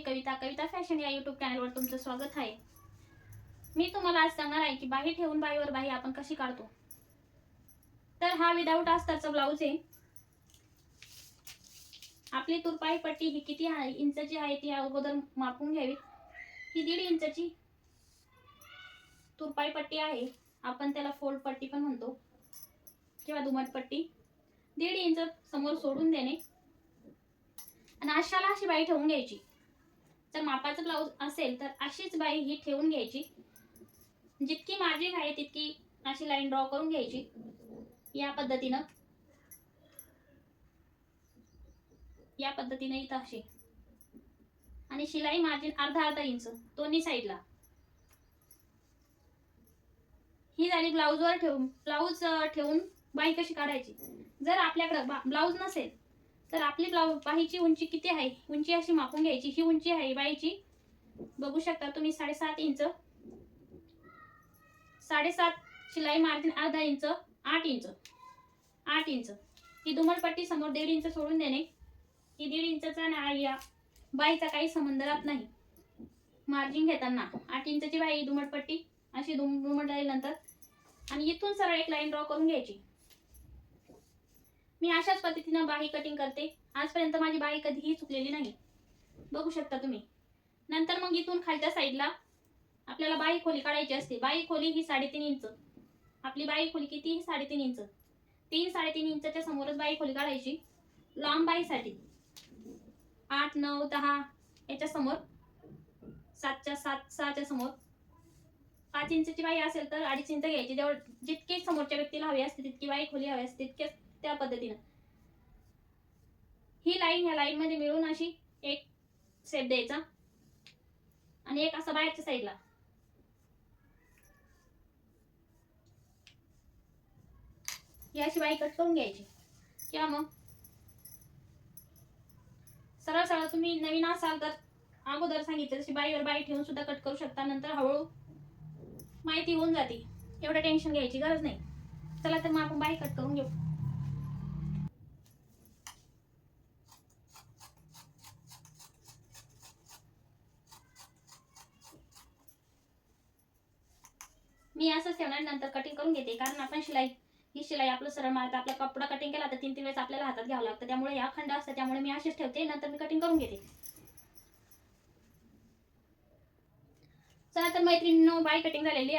मी कविता. कविता fashion या YouTube चॅनलवर तुमचं स्वागत आहे. मी तुम्हाला आज सांगणार आहे की बाही ठेवून बाहीवर बाही आपण कशी काढतो. तर हा विदाऊट आस्ताचा ब्लाऊज आहे. आपली तुरपाई पट्टी ही किती आहे? इंचाची आहे ती अगोदर मापून घ्यावी. ही दीड इंचाची तुरपाई पट्टी आहे. आपण त्याला फोल्ड पट्टी पण म्हणतो. किंवा दुमट पट्टी. दीड इंच समोर सोडून देणे. आणि अशाला अशी बाई ठेवून घ्यायची. जर मापाचं ब्लाऊज असेल तर अशीच बाई ही ठेवून घ्यायची. जितकी मार्जिन आहे तितकी अशी लाईन ड्रॉ करून घ्यायची. या पद्धतीनं. या पद्धतीने इथं अशी. आणि शिलाई मार्जिन अर्धा अर्धा इंच दोन्ही साईडला ही झाली ब्लाऊजवर ठेवून ब्लाऊज ठेवून बाई कशी काढायची? जर आपल्याकडं ब्लाऊज नसेल तर आपली ब्लाऊज बाहीची उंची किती आहे? उंची अशी मापून घ्यायची. ही उंची आहे बाईची. बघू शकता तुम्ही साडेसात इंच. साडेसात शिलाई मार्जिन अर्धा इंच आठ इंच. आठ इंच. ही दुमडपट्टी समोर दीड इंच सोडून देणे. ही दीड इंचचा आणि या बाईचा काही संबंध राहत नाही. मार्जिन घेताना आठ इंचची बाई दुमटपट्टी अशी दुम दुमड नंतर आणि इथून सरळ एक लाईन ड्रॉ करून घ्यायची. मी अशाच पद्धतीनं बाही कटिंग करते. आजपर्यंत माझी बाही कधीही चुकलेली नाही. बघू शकता तुम्ही. नंतर मग इथून खालच्या साईडला आपल्याला बाही खोली काढायची असते. बाही खोली ही साडेतीन इंच. आपली बाही खोली किती? ही साडेतीन इंच. तीन साडेतीन इंचच्या समोरच बाही खोली काढायची. लांब बाईसाठी आठ नऊ दहा याच्या समोर. सातच्या सात सहाच्या समोर. पाच इंचची बाई असेल तर अडीच इंच घ्यायची. जेवढ जितकी समोरच्या व्यक्तीला हवी असते तितकी बाई खोली हवी असते. तितकेच त्या पद्धतीनं. ही लाईन ह्या लाईन मध्ये मिळून अशी एक सेप द्यायचा. आणि एक असा बाहेरच्या साईडला ही अशी बाई कट करून घ्यायची. किंवा मग सरळ सरळ तुम्ही नवीन असाल तर अगोदर सांगितलं तशी बाईवर बाई ठेवून सुद्धा कट करू शकता. नंतर हळूहळू माहिती होऊन जाते. एवढं टेन्शन घ्यायची गरज नाही. चला तर मग आपण बाई कट करून घेऊ. मी असंच ठेवणार नंतर कटिंग करून घेते. कारण आपण शिलाई ही शिलाई आपलं सरळ मारत आपला कपडा कटिंग केला तर तीन तीन वेळेस आपल्याला हातात घ्यावं लागतं. त्यामुळे या खंड असतं त्यामुळे मी अशीच ठेवते नंतर मी कटिंग करून घेते. चला तर मैत्रिणींनो बाय कटिंग झालेली